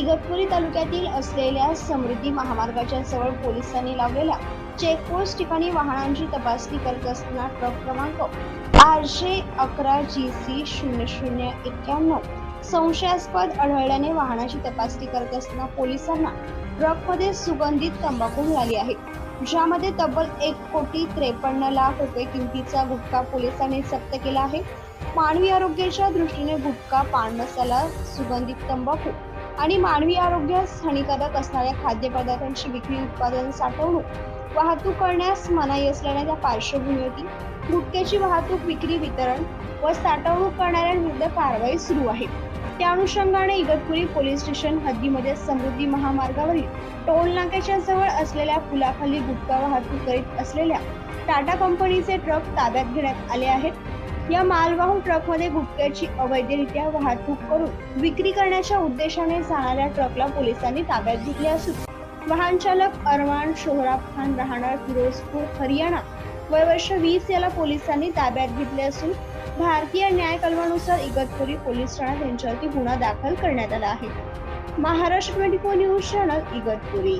इगतपुरी तालुक्यातील असलेल्या समृद्धी महामार्गाच्या जवळ पोलिसांनी लावलेल्या चेकपोस्ट ठिकाणी वाहनांची तपासणी करत असताना ट्रक क्रमांक आठशे अकरा जी सी शून्य शून्य एक्क्याण्णव संशयास्पद आढळल्याने वाहनाची तपासणी करत असताना पोलिसांना ट्रकमध्ये सुगंधित तंबाखू मिळाली आहे. ज्यामध्ये तब्बल एक कोटी त्रेपन्न लाख रुपये किमतीचा गुटखा पोलिसांनी जप्त केला आहे. मानवी आरोग्याच्या दृष्टीने गुटखा पान मसाला सुगंधित तंबाखू आणि मानवी आरोग्यास हानिकारक असणाऱ्या खाद्यपदार्थांची विक्री उत्पादन साठवणूक वाहतूक करण्यास मनाई असल्याने त्या पार्श्वभूमीवरती गुटख्याची वाहतूक विक्री वितरण व साठवणूक करणाऱ्यांविरुद्ध कारवाई सुरू आहे. त्या अनुषंगाने इगतपुरी पोलीस स्टेशन हद्दीमध्ये समृद्धी महामार्गावरील टोल नाक्याच्या जवळ असलेल्या पुलाखाली गुटखा वाहतूक करीत असलेल्या टाटा कंपनीचे ट्रक ताब्यात घेण्यात आले आहेत. या मालवाहू ट्रकमध्ये गुटख्याची अवैधरित्या वाहतूक करून विक्री करण्याच्या उद्देशाने जाणाऱ्या ट्रकला पोलिसांनी ताब्यात घेतले असून वाहन चालक अरमान शोहराब खान राहणार फिरोजपूर हरियाणा. वय वर्ष वीस याला पोलिसांनी ताब्यात घेतले असून भारतीय न्याय कलमानुसार इगतपुरी पोलीस ठाण्यात यांच्यावरती गुन्हा दाखल करण्यात आला आहे. Maharashtra twenty four news channel Igatpuri.